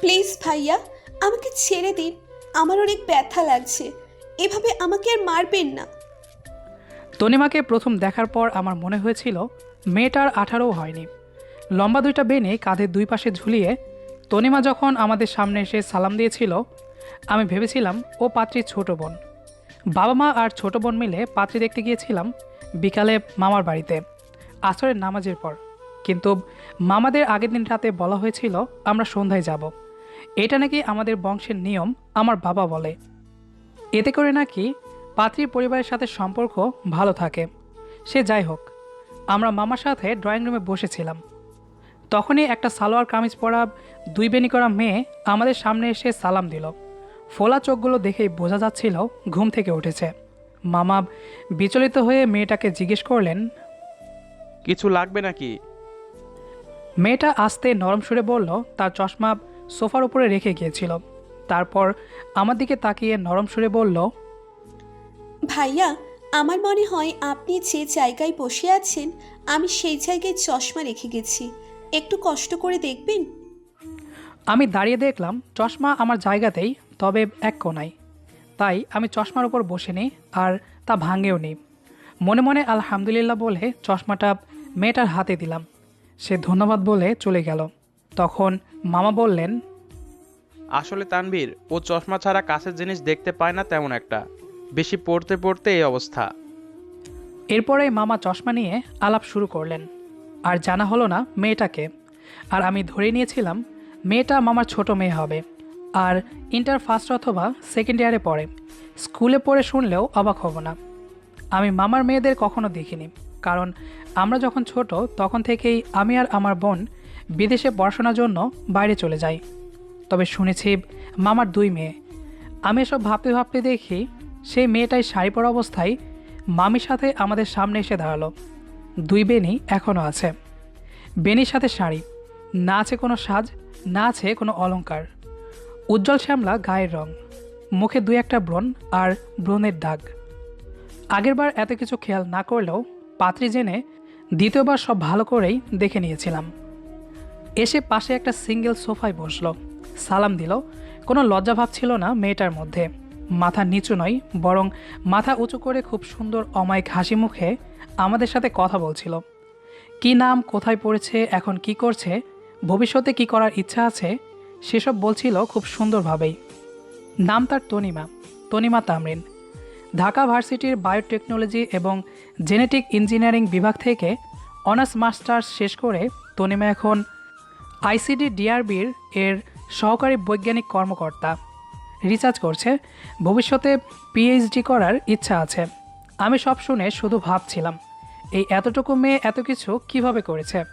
Please ভাইয়া, আমাকে ছেড়ে দিন। আমার অনেক ব্যথা লাগছে। এভাবে আমাকে আর মারবেন না। তনিমাকে প্রথম দেখার পর আমার মনে হয়েছিল মেয়েটার আঠারো হয়নি। লম্বা দুইটা বেনে কাঁধের দুই পাশে ঝুলিয়ে তনিমা যখন আমাদের সামনে এসে সালাম দিয়েছিল, আমি ভেবেছিলাম ও পাত্রীর ছোট বোন। বাবা মা আর ছোট বোন মিলে পাত্রী দেখতে গিয়েছিলাম বিকালে মামার বাড়িতে, আসরের নামাজের পর। কিন্তু মামাদের আগের দিন রাতে বলা হয়েছিল, আমরা সন্ধ্যায় যাব। এটা নাকি আমাদের বংশের নিয়ম আমার বাবা বলে। এতে করে নাকি পাত্রীর পরিবারের সাথে সম্পর্ক ভালো থাকে। সে যাই হোক আমরা মামার সাথে ড্রয়িং রুমে বসেছিলাম। তখনই একটা সালোয়ার কামিজ পরা দুই বেনি করা মেয়ে আমাদের সামনে এসে সালাম দিল। ফোলা চোখগুলো দেখেই বোঝা যাচ্ছিল ঘুম থেকে উঠেছে। মামা বিচলিত হয়ে মেয়েটাকে জিজ্ঞেস করলেন কিছু লাগবে নাকি? মেয়েটা আস্তে নরম সুরে বলল তার চশমা সোফার উপরে রেখে গিয়েছিল। তারপর আমার দিকে তাকিয়ে নরম সুরে বলল ভাইয়া আমার মনে হয় আপনি যে জায়গায় বসে আছেন আমি সেই জায়গায় চশমা রেখে গেছি। একটু কষ্ট করে দেখবেন? আমি দাঁড়িয়ে দেখলাম চশমা আমার জায়গাতেই তবে এক কোনায় তাই আমি চশমার উপর বসে নিই আর তা ভাঙেও নি মনে মনে আলহামদুলিল্লাহ বলে চশমাটা মেয়েটার হাতে দিলাম। সে ধন্যবাদ বলে চলে গেল। তখন মামা বললেন আসলে তানভীর ও চশমা ছাড়া কাছের জিনিস দেখতে পায় না তেমন একটা। বেশি পড়তে পড়তে এই অবস্থা। এরপরে মামা চশমা নিয়ে আলাপ শুরু করলেন। আর জানা হলো না মেয়েটাকে। আর আমি ধরে নিয়েছিলাম মেয়েটা মামার ছোট মেয়ে হবে। আর ইন্টার ফার্স্ট অথবা সেকেন্ড ইয়ারে পড়ে। স্কুলে পড়ে শুনলেও অবাক হব না। আমি মামার মেয়েদের কখনো দেখিনি। কারণ আমরা যখন ছোট তখন থেকেই আমি আর আমার বোন বিদেশে পড়াশোনার জন্য বাইরে চলে যাই তবে শুনেছি মামার দুই মেয়ে। আমি এসব ভাবতে ভাবতে দেখি সেই মেয়েটাই শাড়ি পরা অবস্থায় মামির সাথে আমাদের সামনে এসে দাঁড়াল। দুই বেনি এখনও আছে। বেনির সাথে শাড়ি। না আছে কোনো সাজ, না আছে কোনো অলংকার। উজ্জ্বল শ্যামলা, গায়ের রং। মুখে দুই একটা ব্রণ আর ব্রণের দাগ। আগেরবার এত কিছু খেয়াল না করলেও পাত্রী জেনে দ্বিতীয়বার সব ভালো করেই দেখে নিয়েছিলাম। এসে পাশে একটা সিঙ্গেল সোফায় বসল। সালাম দিল। কোনো লজ্জাভাব ছিল না মেয়েটার মধ্যে। মাথা নিচু নয়, বরং মাথা উঁচু করে খুব সুন্দর অমায়িক হাসি মুখে আমাদের সাথে কথা বলছিল। কি নাম, কোথায় পড়েছে, এখন কি করছে, ভবিষ্যতে কি করার ইচ্ছা আছে, সেসব বলছিল খুব সুন্দরভাবেই। নাম তার তনিমা তনিমা তামরিন। ঢাকা ভার্সিটির বায়োটেকনোলজি এবং জেনেটিক ইঞ্জিনিয়ারিং বিভাগ থেকে অনার্স মাস্টার্স শেষ করে তনিমা এখন আইসিডি ডিআরবির এর সহকারী বৈজ্ঞানিক কর্মকর্তা। রিসার্চ করছে ভবিষ্যতে পিএইচডি করার ইচ্ছা আছে। আমি সব শুনে শুধু ভাবছিলাম এই এতটুকু মেয়ে এত কিছু কীভাবে করেছে?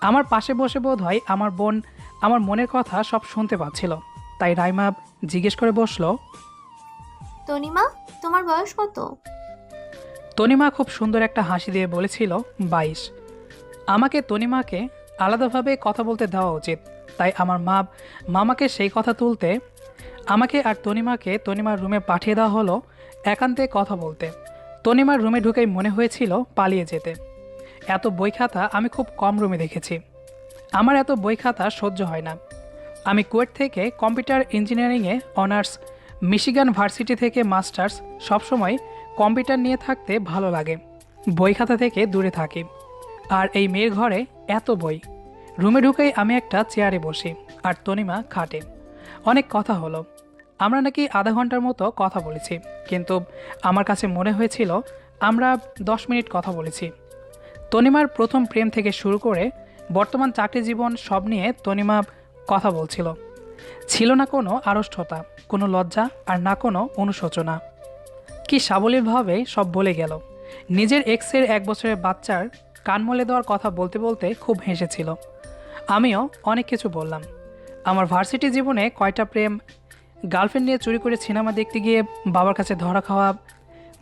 আমার পাশে বসে বোধ হয় আমার বোন আমার মনের কথা সব শুনতে পাচ্ছিল। তাই রাইমা জিজ্ঞেস করে বসল তনিমা তোমার বয়স কত? তনিমা খুব সুন্দর একটা হাসি দিয়ে বলেছিল বাইশ। আমাকে তনিমাকে আলাদাভাবে কথা বলতে দেওয়া উচিত। তাই আমার মা, মামাকে সেই কথা তুলতে, আমাকে আর তনিমাকে তনিমার রুমে পাঠিয়ে দেওয়া হলো একান্তে কথা বলতে। তনিমার রুমে ঢুকেই মনে হয়েছিল পালিয়ে যেতে। এত বই খাতা আমি খুব কম রুমে দেখেছি। আমার এত বই খাতা সহ্য হয় না। আমি কুয়েট থেকে কম্পিউটার ইঞ্জিনিয়ারিংয়ে অনার্স, মিশিগান ভার্সিটি থেকে মাস্টার্স সবসময় কম্পিউটার নিয়ে থাকতে ভালো লাগে। বই খাতা থেকে দূরে থাকি। আর এই মেয়ের ঘরে এত বই। রুমে ঢুকেই আমি একটা চেয়ারে বসি আর তনিমা খাটে। অনেক কথা হলো। আমরা নাকি আধা ঘণ্টার মতো কথা বলেছি, কিন্তু আমার কাছে মনে হয়েছিল আমরা দশ মিনিট কথা বলেছি। তনিমার প্রথম প্রেম থেকে শুরু করে বর্তমান চাকরি জীবন সব নিয়ে তনিমা কথা বলছিল। ছিল না কোনো আড়ষ্টতা কোনো লজ্জা আর না কোনো অনুশোচনা। কি সাবলীলভাবে সব বলে গেল। নিজের এক্সের এক বছরের বাচ্চার কান মলে দেওয়ার কথা বলতে বলতে খুব হেসেছিল। আমিও অনেক কিছু বললাম। আমার ভার্সিটি জীবনে কয়টা প্রেম, গার্লফ্রেন্ড নিয়ে চুরি করে সিনেমা দেখতে গিয়ে বাবার কাছে ধরা খাওয়া,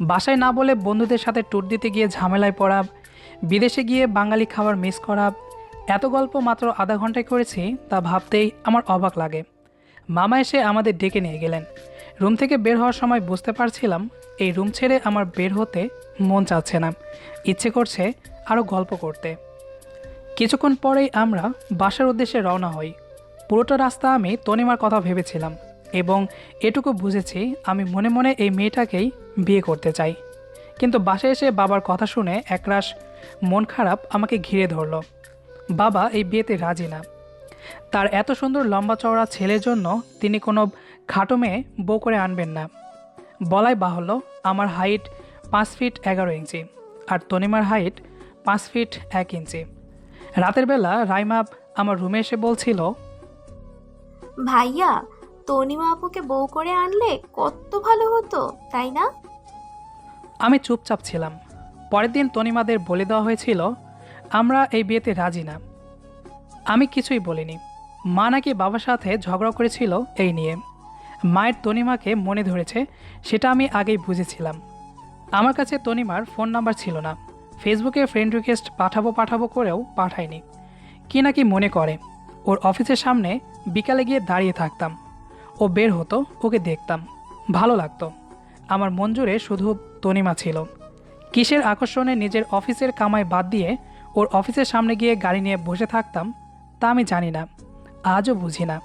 বাসায় না বলে বন্ধুদের সাথে ট্যুর দিতে গিয়ে ঝামেলায় পড়া, বিদেশে গিয়ে বাঙালি খাবার মিস করা, এত গল্প মাত্র আধা ঘন্টায় করেছি তা ভাবতেই আমার অবাক লাগে। মামা এসে আমাদের ডেকে নিয়ে গেলেন। রুম থেকে বের হওয়ার সময় বুঝতে পারছিলাম এই রুম ছেড়ে আমার বের হতে মন চাচ্ছে না। ইচ্ছে করছে আরও গল্প করতে। কিছুক্ষণ পরেই আমরা বাসার উদ্দেশ্যে রওনা হই। পুরোটা রাস্তা আমি তনিমার কথা ভেবেছিলাম এবং এটুকু বুঝেছি আমি মনে মনে এই মেয়েটাকেই বিয়ে করতে চাই। কিন্তু বাসায় এসে বাবার কথা শুনে একরাশ মন খারাপ আমাকে ঘিরে ধরলো। বাবা এই বিয়েতে রাজি না। তার এত সুন্দর লম্বা চওড়া ছেলের জন্য তিনি কোনো খাটো মেয়ে বউ করে আনবেন না। বলাই বাহল্য আমার হাইট পাঁচ ফিট এগারো ইঞ্চি আর তনিমার হাইট পাঁচ ফিট এক ইঞ্চি। রাতের বেলা রাইমা আমার রুমে এসে বলছিল ভাইয়া তনিমা আপুকে বউ করে আনলে কত ভালো হতো তাই না? আমি চুপচাপ ছিলাম। পরের দিন তনিমাদের বলে দেওয়া হয়েছিল আমরা এই বিয়েতে রাজি না। আমি কিছুই বলিনি। মা নাকি বাবার সাথে ঝগড়া করেছিল এই নিয়ে। মায়ের তনিমাকে মনে ধরেছে, সেটা আমি আগেই বুঝেছিলাম। আমার কাছে তনিমার ফোন নাম্বার ছিল না। ফেসবুকে ফ্রেন্ড রিকোয়েস্ট পাঠাবো পাঠাবো করেও পাঠায়নি। কি নাকি মনে করে। ওর অফিসের সামনে বিকালে গিয়ে দাঁড়িয়ে থাকতাম। ও বের হতো, ওকে দেখতাম। ভালো লাগতো। আমার মন জুড়ে শুধু তনিমা ছিল। কিসের আকর্ষণে নিজের অফিসের কামাই বাদ দিয়ে ওর অফিসের সামনে গিয়ে গাড়ি নিয়ে বসে থাকতাম, তা আমি জানি না। আজও বুঝি না।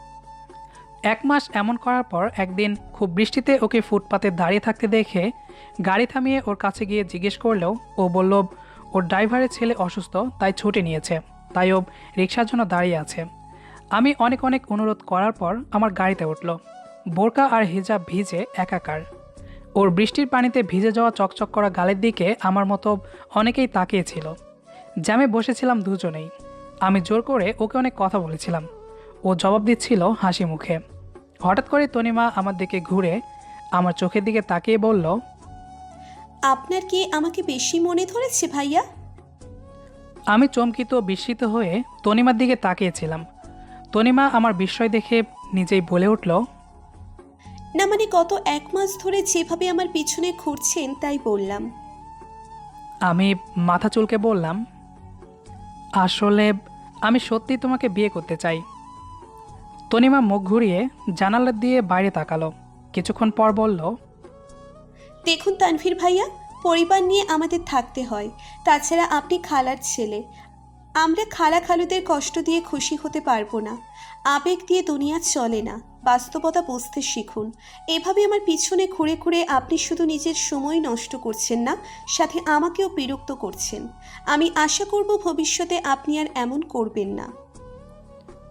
এক মাস এমন করার পর একদিন খুব বৃষ্টিতে ওকে ফুটপাতে দাঁড়িয়ে থাকতে দেখে গাড়ি থামিয়ে ওর কাছে গিয়ে জিজ্ঞেস করলেও ও বলল, ওর ড্রাইভারের ছেলে অসুস্থ, তাই ছুটি নিয়েছে। তাই ও রিক্সার জন্য দাঁড়িয়ে আছে। আমি অনেক অনেক অনুরোধ করার পর আমার গাড়িতে উঠল। বোরকা আর হিজাব ভিজে একাকার। ওর বৃষ্টির পানিতে ভিজে যাওয়া চকচক করা গালের দিকে আমার মতো অনেকেই তাকিয়েছিল। জ্যামে বসেছিলাম দুজনেই। আমি জোর করে ওকে অনেক কথা বলেছিলাম। ও জবাব দিচ্ছিল হাসি মুখে। হঠাৎ করে তনিমা আমার দিকে ঘুরে আমার চোখের দিকে তাকিয়ে বলল আপনার কি আমাকে বেশি মনে ধরেছে ভাইয়া? আমি চমকিত বিস্মিত হয়ে তনিমার দিকে তাকিয়েছিলাম। তনিমা আমার বিস্ময় দেখে নিজেই বলে উঠল না মানে গত এক মাস ধরে যেভাবে আমার পিছনে ঘুরছেন তাই বললাম। আমি মাথা চুলকে বললাম আসলে আমি সত্যি তোমাকে বিয়ে করতে চাই। তনিমা মুখ ঘুরিয়ে জানালা দিয়ে বাইরে তাকালো। কিছুক্ষণ পর বলল, দেখুন তানভীর ভাইয়া, পরিবার নিয়ে আমাদের থাকতে হয়। তাছাড়া আপনি খালার ছেলে। আমরা খালা খালুদের কষ্ট দিয়ে খুশি হতে পারব না। আবেগ দিয়ে দুনিয়া চলে না। বাস্তবতা বুঝতে শিখুন। এভাবে আমার পিছনে ঘুরে ঘুরে আপনি শুধু নিজের সময় নষ্ট করছেন না, সাথে আমাকেও বিরক্ত করছেন। আমি আশা করব ভবিষ্যতে আপনি আর এমন করবেন না।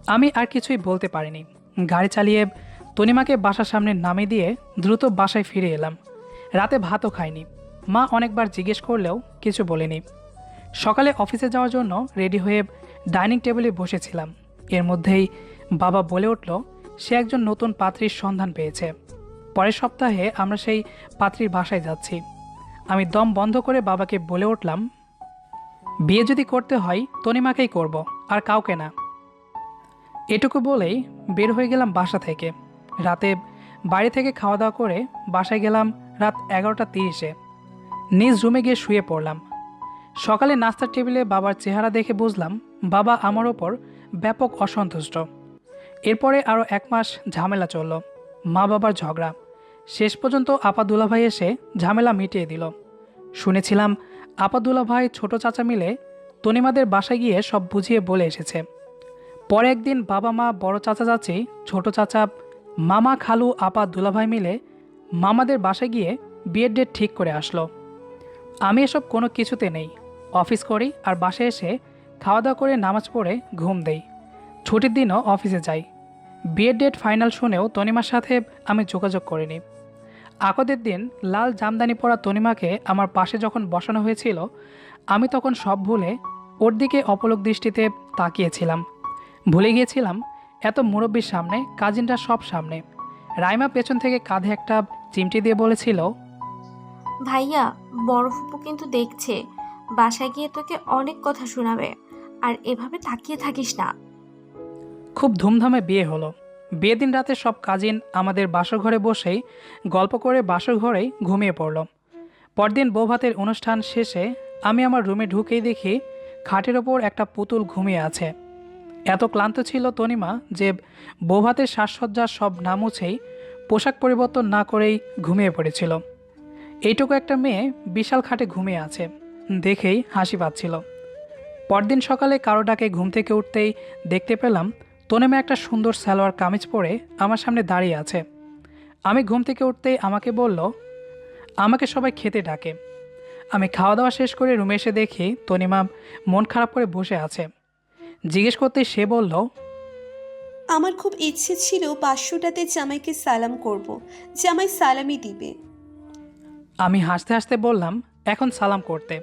আমি আর কিছুই বলতে পারিনি। গাড়ি চালিয়ে তনিমাকে বাসার সামনে নামিয়ে দিয়ে দ্রুত বাসায় ফিরে এলাম। রাতে ভাতও খাইনি। মা অনেকবার জিজ্ঞেস করলেও কিছু বলেনি। সকালে অফিসে যাওয়ার জন্য রেডি হয়ে ডাইনিং টেবিলে বসেছিলাম। এর মধ্যেই বাবা বলে উঠল, সে একজন নতুন পাত্রীর সন্ধান পেয়েছে। পরের সপ্তাহে আমরা সেই পাত্রীর বাসায় যাচ্ছি। আমি দম বন্ধ করে বাবাকে বলে উঠলাম, বিয়ে যদি করতে হয়, তনিমাকেই করব, আর কাউকে না। এটুকু বলেই বের হয়ে গেলাম বাসা থেকে। রাতে বাড়ি থেকে খাওয়া দাওয়া করে বাসায় গেলাম রাত এগারোটা তিরিশে। নিজ রুমে গিয়ে শুয়ে পড়লাম। সকালে নাস্তার টেবিলে বাবার চেহারা দেখে বুঝলাম, বাবা আমার ওপর ব্যাপক অসন্তুষ্ট। এরপরে আরও এক মাস ঝামেলা চলল মা বাবার ঝগড়া। শেষ পর্যন্ত আপা দুলাভাই এসে ঝামেলা মিটিয়ে দিল। শুনেছিলাম আপা দুলাভাই ছোট চাচা মিলে তনিমাদের বাসায় গিয়ে সব বুঝিয়ে বলে এসেছে। পরে একদিন বাবা মা বড় চাচা চাচি, ছোট চাচা, মামা খালু, আপা দুলাভাই মিলে মামাদের বাসায় গিয়ে বিয়ের ডেট ঠিক করে আসলো। আমি এসব কোনো কিছুতে নেই। অফিস করি আর বাসায় এসে খাওয়া দাওয়া করে নামাজ পড়ে ঘুম দেই। ছুটির দিনও অফিসে যাই। বিয়ের ডেট ফাইনাল শুনেও তনিমার সাথে আমি যোগাযোগ করিনি। আকদের দিন লাল জামদানি পরা তনিমাকে আমার পাশে যখন বসানো হয়েছিল, আমি তখন সব ভুলে ওর দিকে অপলক দৃষ্টিতে তাকিয়েছিলাম। ভুলে গিয়েছিলাম এত মুরব্বীর সামনে কাজিনরা সব সামনে। রাইমা পেছন থেকে কাঁধে একটা চিমটি দিয়ে বলেছিল ভাইয়া বড় ফুপু কিন্তু দেখছে বাসায় গিয়ে তোকে অনেক কথা শোনাবে আর এভাবে তাকিয়ে থাকিস না। খুব ধুমধামে বিয়ে হলো। বিয়ে দিন রাতে সব কাজিন আমাদের বাসর ঘরে বসেই গল্প করে বাসর ঘরেই ঘুমিয়ে পড়ল। পরদিন বৌভাতের অনুষ্ঠান শেষে আমি আমার রুমে ঢুকেই দেখি খাটের ওপর একটা পুতুল ঘুমিয়ে আছে। এত ক্লান্ত ছিল তনিমা যে বৌভাতের সাজসজ্জার সব না মুছেই পোশাক পরিবর্তন না করেই ঘুমিয়ে পড়েছিল। এইটুকু একটা মেয়ে বিশাল খাটে ঘুমিয়ে আছে, দেখেই হাসি পাচ্ছিল। পরদিন সকালে কারও ডাকে ঘুম থেকে উঠতেই দেখতে পেলাম তনিমা একটা সুন্দর সালোয়ার কামিজ পরে আমার সামনে দাঁড়িয়ে আছে। আমি ঘুম থেকে উঠতেই আমাকে বলল, আমাকে সবাই খেতে ডাকে। আমি খাওয়া দাওয়া শেষ করে রুমে এসে দেখি তনিমা মন খারাপ করে বসে আছে। জিজ্ঞেস করতে সে বলল আমার খুব ইচ্ছে ছিল পাঁচশোটাতে জামাইকে সালাম করব। জামাই সালামি দিবে। আমি হাসতে হাসতে বললাম এখন সালাম করতে।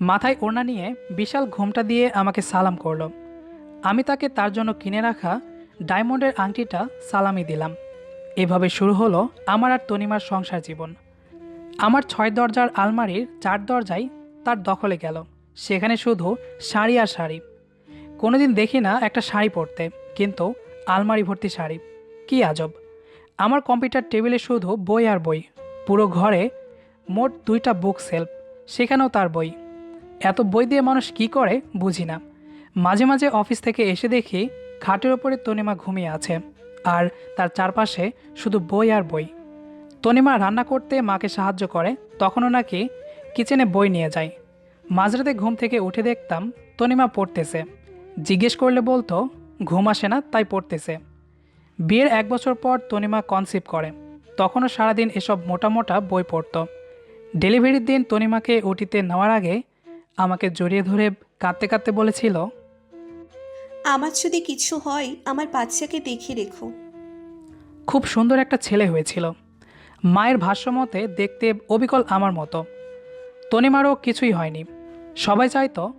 মাথায় ওড়না নিয়ে বিশাল ঘোমটা দিয়ে আমাকে সালাম করল। আমি তাকে তার জন্য কিনে রাখা ডায়মন্ডের আংটিটা সালামি দিলাম। এভাবে শুরু হলো আমার আর তনিমার সংসার জীবন। আমার ছয় দরজার আলমারির চার দরজায় তার দখলে গেল। সেখানে শুধু শাড়ি আর শাড়ি। কোনোদিন দেখি না একটা শাড়ি পরতে, কিন্তু আলমারি ভর্তি শাড়ি। কি আজব। আমার কম্পিউটার টেবিলে শুধু বই আর বই। পুরো ঘরে মোট দুইটা বুক সেলফ সেখানেও তার বই। এত বই দিয়ে মানুষ কি করে, বুঝি না। মাঝে মাঝে অফিস থেকে এসে দেখি খাটের ওপরে তনিমা ঘুমিয়ে আছে, আর তার চারপাশে শুধু বই আর বই। তনিমা রান্না করতে মাকে সাহায্য করে, তখনও নাকি কিচেনে বই নিয়ে যায়। মাঝরাতে ঘুম থেকে উঠে দেখতাম তনিমা পড়তেছে। জিজ্ঞেস করলে বলতো ঘুম আসে না তাই পড়তেছে। বিয়ের এক বছর পর তনিমা কনসিভ করে। তখনও সারাদিন এসব মোটা মোটা বই পড়তো। ডেলিভারির দিন তনিমাকে ওটিতে নেওয়ার আগে আমাকে জড়িয়ে ধরে কাঁদতে কাঁদতে বলেছিল আমার যদি কিছু হয় আমার বাচ্চাকে দেখে রেখো। খুব সুন্দর একটা ছেলে হয়েছিল। মায়ের ভাষ্যমতে দেখতে অবিকল আমার মতো। তনিমারও কিছুই হয়নি। সবাই চাইতো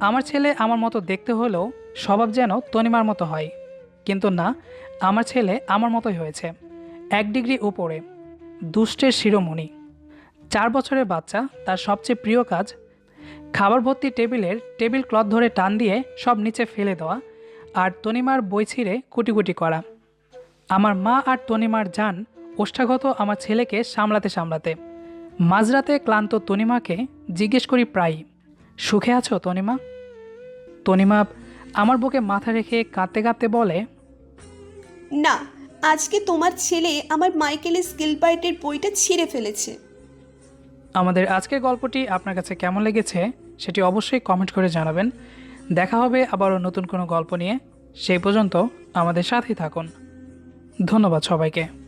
আমার ছেলে আমার মতো দেখতে হলেও স্বভাব যেন তনিমার মতো হয়। কিন্তু না, আমার ছেলে আমার মতোই হয়েছে। এক ডিগ্রি উপরে, দুষ্টের শিরোমণি। চার বছরের বাচ্চা, তার সবচেয়ে প্রিয় কাজ, খাবার ভর্তি টেবিলের টেবিল ক্লথ ধরে টান দিয়ে সব নিচে ফেলে দেওয়া আর তনিমার বই ছিঁড়ে কুটি কুটি করা। আমার মা আর তনিমার যান ওষ্ঠাগত আমার ছেলেকে সামলাতে সামলাতে। মাঝরাতে ক্লান্ত তনিমাকে জিজ্ঞেস করি প্রায়ই সুখে আছো তনিমা? তনিমা আমার বুকে মাথা রেখে কাঁদতে কাঁদতে বলে না আজকে তোমার ছেলে আমার মাইকেলের স্কিলবার্টের বইটা ছিঁড়ে ফেলেছে। আমাদের আজকের গল্পটি আপনার কাছে কেমন লেগেছে সেটি অবশ্যই কমেন্ট করে জানাবেন। দেখা হবে আবারও নতুন কোনো গল্প নিয়ে। সেই পর্যন্ত আমাদের সাথেই থাকুন। ধন্যবাদ সবাইকে।